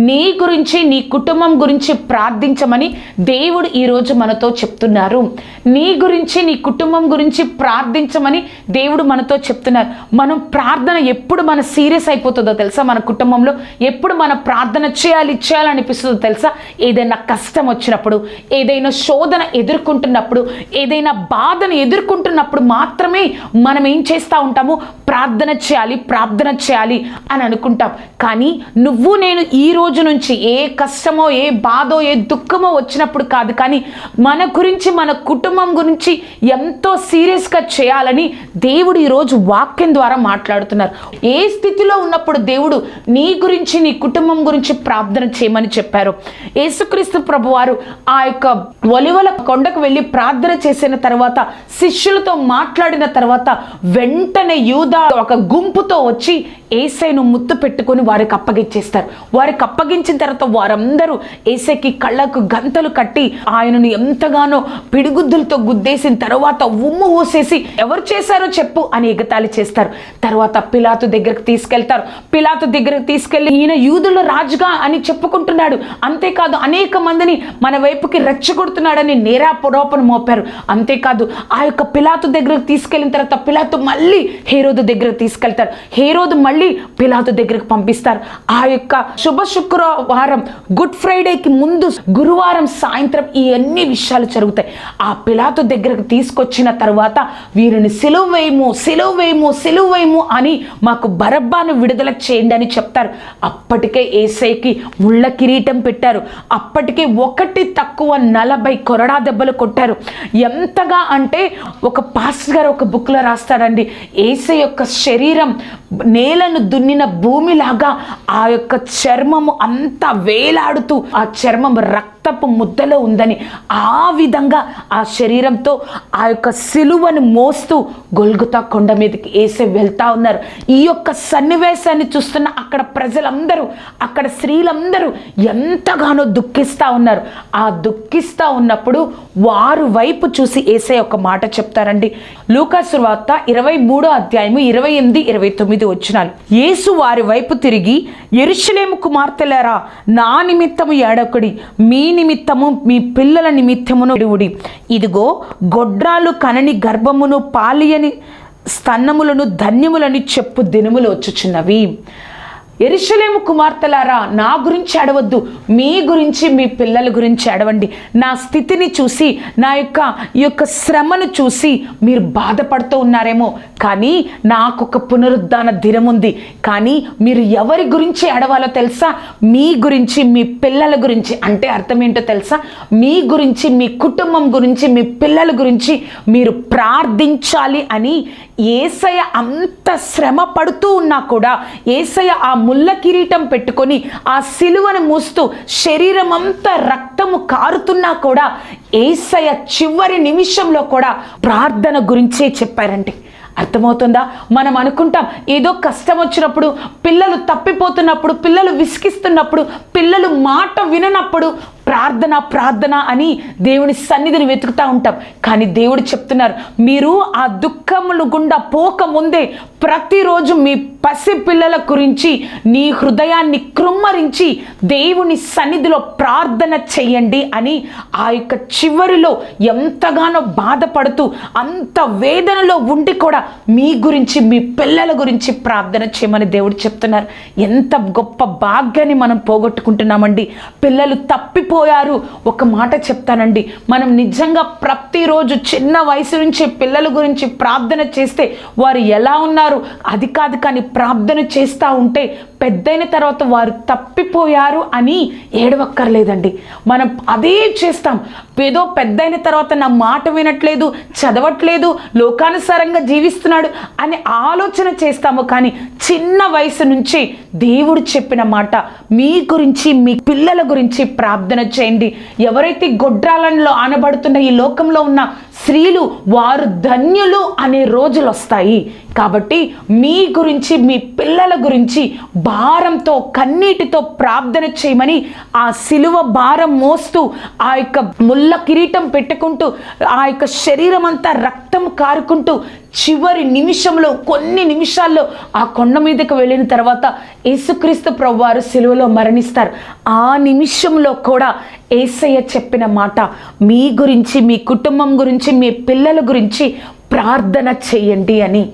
నీ గురించి నీ కుటుంబం గురించి ప్రార్థించమని దేవుడు ఈరోజు మనతో చెప్తున్నారు. నీ గురించి నీ కుటుంబం గురించి ప్రార్థించమని దేవుడు మనతో చెప్తున్నారు. మనం ప్రార్థన ఎప్పుడు మన సీరియస్ అయిపోతుందో తెలుసా? మన కుటుంబంలో ఎప్పుడు మన ప్రార్థన చేయాలి చేయాలనిపిస్తుందో తెలుసా? ఏదైనా కష్టం వచ్చినప్పుడు ఏదైనా శోధన ఎదుర్కొంటున్నప్పుడు ఏదైనా బాధను ఎదుర్కొంటున్నప్పుడు మాత్రమే మనం ఏం చేస్తూ ఉంటాము? ప్రార్థన చేయాలి ప్రార్థన చేయాలి అని అనుకుంటాం. కానీ నువ్వు నేను ఈ రోజు నుంచి ఏ కష్టమో ఏ బాధో ఏ దుఃఖమో వచ్చినప్పుడు కాదు. కానీ మన గురించి మన కుటుంబం గురించి ఎంతో సీరియస్గా చేయాలని దేవుడు ఈరోజు వాక్యం ద్వారా మాట్లాడుతున్నారు. ఏ స్థితిలో ఉన్నప్పుడు దేవుడు నీ గురించి నీ కుటుంబం గురించి ప్రార్థన చేయమని చెప్పారు. యేసుక్రీస్తు ప్రభువారు ఆ యొక్క ఒలివల కొండకు వెళ్ళి ప్రార్థన చేసిన తర్వాత శిష్యులతో మాట్లాడిన తర్వాత వెంటనే యూదా ఒక గుంపుతో వచ్చి ఏసైను ముత్తు పెట్టుకొని వారికి అప్పగించేస్తారు. వారికి అప్పగించిన తర్వాత వారందరూ ఏసైకి కళ్ళకు గంతలు కట్టి ఆయనను ఎంతగానో పిడిగుద్దులతో గుద్దేసిన తర్వాత ఉమ్ము ఊసేసి ఎవరు చేశారో చెప్పు అని ఎగతాళి చేస్తారు. తర్వాత పిలాతు దగ్గరకు తీసుకెళ్తారు. పిలాతు దగ్గరకు తీసుకెళ్ళి ఈయన యూదుల రాజుగా అని చెప్పుకుంటున్నాడు. అంతేకాదు అనేక మందిని మన వైపుకి రెచ్చగొడుతున్నాడని నేరా నేరాపరోపణ మోపారు. అంతేకాదు ఆ యొక్క పిలాతు దగ్గరకు తీసుకెళ్ళిన తర్వాత పిలాతు మళ్ళీ హేరోదు దగ్గరకు తీసుకెళ్తారు హేరోదు మళ్ళీ పిలాతు దగ్గరకు పంపిస్తారు. ఆ యొక్క శుభ శుక్రవారం గుడ్ ఫ్రైడేకి ముందు గురువారం సాయంత్రం ఈ అన్ని విషయాలు జరుగుతాయి. ఆ పిలాతు దగ్గరకు తీసుకొచ్చిన తర్వాత వీరిని సిలువ వేయము సిలువ వేయము సిలువ వేయము అని మాకు బరబ్బాను విడుదల చేయండి అని చెప్తారు. అప్పటికే ఏసైకి ముళ్ళ కిరీటం పెట్టారు. అప్పటికే ఒకటి తక్కువ నలభై కొరడా దెబ్బలు కొట్టారు. ఎంతగా అంటే ఒక పాస్టర్ గారు ఒక బుక్లో రాస్తాడండి ఏసై యొక్క శరీరం నేలను దున్నిన భూమిలాగా ఆ యొక్క చర్మము అంత వేలాడుతూ ఆ చర్మం రక్త రక్తపు ముద్దలో ఉందని ఆ విధంగా ఆ శరీరంతో ఆ యొక్క సిలువను మోస్తూ గొల్గుతా కొండ మీదకి వేసి వెళ్తా ఉన్నారు. ఈ యొక్క సన్నివేశాన్ని చూస్తున్న అక్కడ ప్రజలందరూ అక్కడ స్త్రీలందరూ ఎంతగానో దుఃఖిస్తూ ఉన్నారు. ఆ దుఃఖిస్తూ ఉన్నప్పుడు వారు వైపు చూసి ఏసే ఒక మాట చెప్తారండి. లూకాసు ఇరవై మూడో అధ్యాయము ఇరవై ఎనిమిది ఇరవై తొమ్మిది వచ్చినాలు యేసు వారి వైపు తిరిగి ఎరుషులేము కుమార్తెలారా నా నిమిత్తము ఏడొకడి మీ నిమిత్తము మీ పిల్లల నిమిత్తమును విడువుడి. ఇదిగో గొడ్రాలు కనని గర్భమును పాలియని స్తన్నములను ధన్యములని చెప్పు దినములు వచ్చుచున్నవి. ఎరుషలేము కుమార్తెలారా నా గురించి అడవద్దు. మీ గురించి మీ పిల్లల గురించి అడవండి. నా స్థితిని చూసి నా యొక్క ఈ యొక్క శ్రమను చూసి మీరు బాధపడుతూ ఉన్నారేమో. కానీ నాకు ఒక పునరుద్ధాన దినం ఉంది. కానీ మీరు ఎవరి గురించి అడవాలో తెలుసా? మీ గురించి మీ పిల్లల గురించి. అంటే అర్థం ఏంటో తెలుసా? మీ గురించి మీ కుటుంబం గురించి మీ పిల్లల గురించి మీరు ప్రార్థించాలి అని ఏసయ అంత శ్రమ పడుతూ ఉన్నా కూడా ఏసయ ఆ ముళ్ళ కిరీటం పెట్టుకొని ఆ సిలువను మూస్తూ శరీరం అంతా రక్తము కారుతున్నా కూడా ఏసయ చివరి నిమిషంలో కూడా ప్రార్థన గురించే చెప్పారండి. అర్థమవుతుందా? మనం అనుకుంటాం ఏదో కష్టం వచ్చినప్పుడు పిల్లలు తప్పిపోతున్నప్పుడు పిల్లలు విసిగిస్తున్నప్పుడు పిల్లలు మాట విననప్పుడు ప్రార్థన ప్రార్థన అని దేవుని సన్నిధిని వెతుకుతూ ఉంటాం. కానీ దేవుడు చెప్తున్నారు మీరు ఆ దుఃఖములు గుండా పోకముందే ప్రతిరోజు మీ పసి పిల్లల గురించి నీ హృదయాన్ని కృమ్మరించి దేవుని సన్నిధిలో ప్రార్థన చెయ్యండి అని ఆ యొక్క చివరిలో ఎంతగానో బాధపడుతూ అంత వేదనలో ఉండి కూడా మీ గురించి మీ పిల్లల గురించి ప్రార్థన చేయమని దేవుడు చెప్తున్నారు. ఎంత గొప్ప భాగ్యాన్ని మనం పోగొట్టుకుంటున్నామండి. పిల్లలు తప్పిపోయారు. ఒక మాట చెప్తానండి. మనం నిజంగా ప్రతిరోజు చిన్న వయసు నుంచి పిల్లల గురించి ప్రార్థన చేస్తే వారు ఎలా ఉన్నారు? అది కాదు కానీ ప్రార్థన చేస్తూ ఉంటే పెద్దయిన తర్వాత వారు తప్పిపోయారు అని ఏడవక్కర్లేదండి. మనం అదే చేస్తాం. ఏదో పెద్దయిన తర్వాత నా మాట వినట్లేదు చదవట్లేదు లోకానుసారంగా జీవిస్తున్నాడు అని ఆలోచన చేస్తాము. కానీ చిన్న వయసు నుంచి దేవుడు చెప్పిన మాట మీ గురించి మీ పిల్లల గురించి ప్రార్థన చేయండి. ఎవరైతే గొడ్రాలలో ఆనబడుతున్న ఈ లోకంలో ఉన్న స్త్రీలు వారు ధన్యులు అనే రోజులు వస్తాయి కాబట్టి మీ గురించి మీ పిల్లల గురించి భారంతో కన్నీటితో ప్రార్థన చేయమని ఆ సిలువ భారం మోస్తూ ఆ యొక్క ముళ్ళ కిరీటం పెట్టుకుంటూ ఆ యొక్క శరీరం అంతా రక్తం కారుకుంటూ చివరి నిమిషంలో కొన్ని నిమిషాల్లో ఆ కొండ మీదకి వెళ్ళిన తర్వాత యేసుక్రీస్తు ప్రభువారు సిలువలో మరణిస్తారు. ఆ నిమిషంలో కూడా ఏసయ్య చెప్పిన మాట మీ గురించి మీ కుటుంబం గురించి మీ పిల్లల గురించి ప్రార్థన చేయండి అని.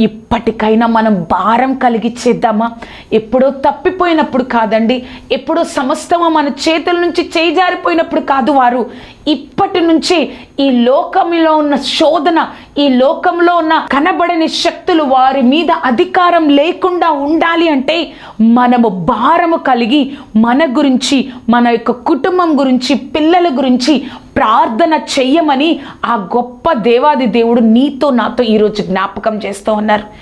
ఇప్పటికైనా మనం భారం కలిగిచ్చేద్దామా? ఎప్పుడో తప్పిపోయినప్పుడు కాదండి ఎప్పుడో సమస్తము మన చేతుల నుంచి చేజారిపోయినప్పుడు కాదు వారు. ఇప్పటి నుంచి ఈ లోకంలో ఉన్న శోధన ఈ లోకంలో ఉన్న కనబడని శక్తులు వారి మీద అధికారం లేకుండా ఉండాలి అంటే మనము భారము కలిగి మన గురించి మన యొక్క కుటుంబం గురించి పిల్లల గురించి ప్రార్థన చెయ్యమని ఆ గొప్ప దేవాది దేవుడు నీతో నాతో ఈరోజు జ్ఞాపకం చేస్తూ ఉన్నారు.